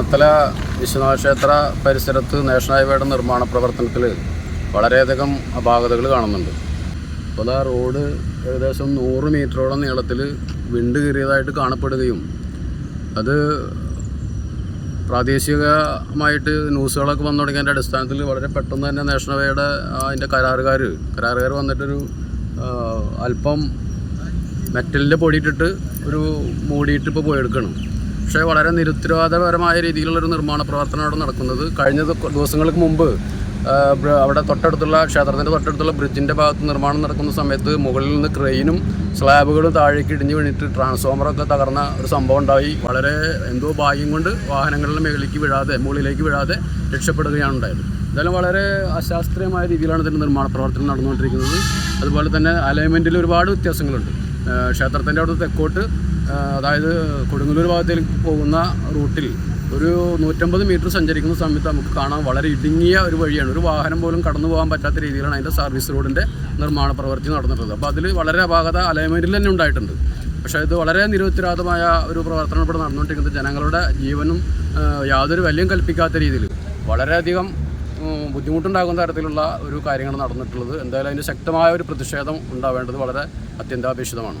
മണത്തല വിശ്വനാഥ ക്ഷേത്ര പരിസരത്ത് നാഷണൽ ഹൈവേയുടെ നിർമ്മാണ പ്രവർത്തനത്തിൽ വളരെയധികം അപാകതകൾ കാണുന്നുണ്ട്. അപ്പോൾ ആ റോഡ് ഏകദേശം നൂറ് മീറ്ററോളം നീളത്തിൽ വിണ്ട് കീറിയതായിട്ട് കാണപ്പെടുകയും അത് പ്രാദേശികമായിട്ട് ന്യൂസുകളൊക്കെ വന്നു തുടങ്ങിയതിന്റെ അടിസ്ഥാനത്തിൽ വളരെ പെട്ടെന്ന് തന്നെ നാഷണൽ ഹൈവേയുടെ അതിന്റെ കരാറുകാർ കരാറുകാർ വന്നിട്ടൊരു അല്പം മെറ്റലിന്റെ പൊടിയിട്ടിട്ട് ഒരു മൂടിയിട്ട് ഇപ്പോൾ പോയെടുക്കണം പക്ഷേ വളരെ നിരുത്തരവാദപരമായ രീതിയിലുള്ളൊരു നിർമ്മാണ പ്രവർത്തനം അവിടെ നടക്കുന്നത്. കഴിഞ്ഞ ദിവ- ദിവസങ്ങൾക്ക് മുമ്പ് അവിടെ തൊട്ടടുത്തുള്ള ക്ഷേത്രത്തിന്റെ തൊട്ടടുത്തുള്ള ബ്രിഡ്ജിന്റെ ഭാഗത്ത് നിർമ്മാണം നടക്കുന്ന സമയത്ത് മുകളിൽ നിന്ന് ക്രെയിനും സ്ലാബുകളും താഴേക്ക് ഇടിഞ്ഞ് വീണിട്ട് ട്രാൻസ്ഫോമറൊക്കെ തകർന്ന ഒരു സംഭവം ഉണ്ടായി. വളരെ എന്തോ ഭാഗ്യം കൊണ്ട് വാഹനങ്ങളുടെ മുകളിലേക്ക് വീഴാതെ മുകളിലേക്ക് വീഴാതെ രക്ഷപ്പെടുകയാണ് ഉണ്ടായത്. എന്തായാലും വളരെ അശാസ്ത്രീയമായ രീതിയിലാണ് ഇതിന്റെ നിർമ്മാണ പ്രവർത്തനം നടന്നുകൊണ്ടിരിക്കുന്നത്. അതുപോലെ തന്നെ അലൈൻമെന്റിൽ ഒരുപാട് വ്യത്യാസങ്ങളുണ്ട്. ക്ഷേത്രത്തിന്റെ അവിടെ തെക്കോട്ട് അതായത് കൊടുങ്ങല്ലൂർ ഭാഗത്തേക്ക് പോകുന്ന റൂട്ടിൽ ഒരു നൂറ്റമ്പത് മീറ്റർ സഞ്ചരിക്കുന്ന സമയത്ത് നമുക്ക് കാണാൻ വളരെ ഇടുങ്ങിയ ഒരു വഴിയാണ്. ഒരു വാഹനം പോലും കടന്നു പോകാൻ പറ്റാത്ത രീതിയിലാണ് അതിന്റെ സർവീസ് റോഡിന്റെ നിർമ്മാണ പ്രവൃത്തി നടന്നിട്ടുള്ളത്. അപ്പോൾ അതിൽ വളരെ അപാകത അലൈൻമെന്റിൽ തന്നെ ഉണ്ടായിട്ടുണ്ട്. പക്ഷേ ഇത് വളരെ നിരുത്തരവാദമായ ഒരു പ്രവർത്തനം ഇവിടെ നടന്നുകൊണ്ടിരിക്കുന്നത്. ജനങ്ങളുടെ ജീവനും യാതൊരു വലിയ കൽപ്പിക്കാത്ത രീതിയിൽ വളരെയധികം ബുദ്ധിമുട്ടുണ്ടാകുന്ന തരത്തിലുള്ള ഒരു കാര്യങ്ങൾ നടന്നിട്ടുള്ളത്. എന്തായാലും അതിന് ശക്തമായ ഒരു പ്രതിഷേധം ഉണ്ടാവേണ്ടത് വളരെ അത്യന്താപേക്ഷിതമാണ്.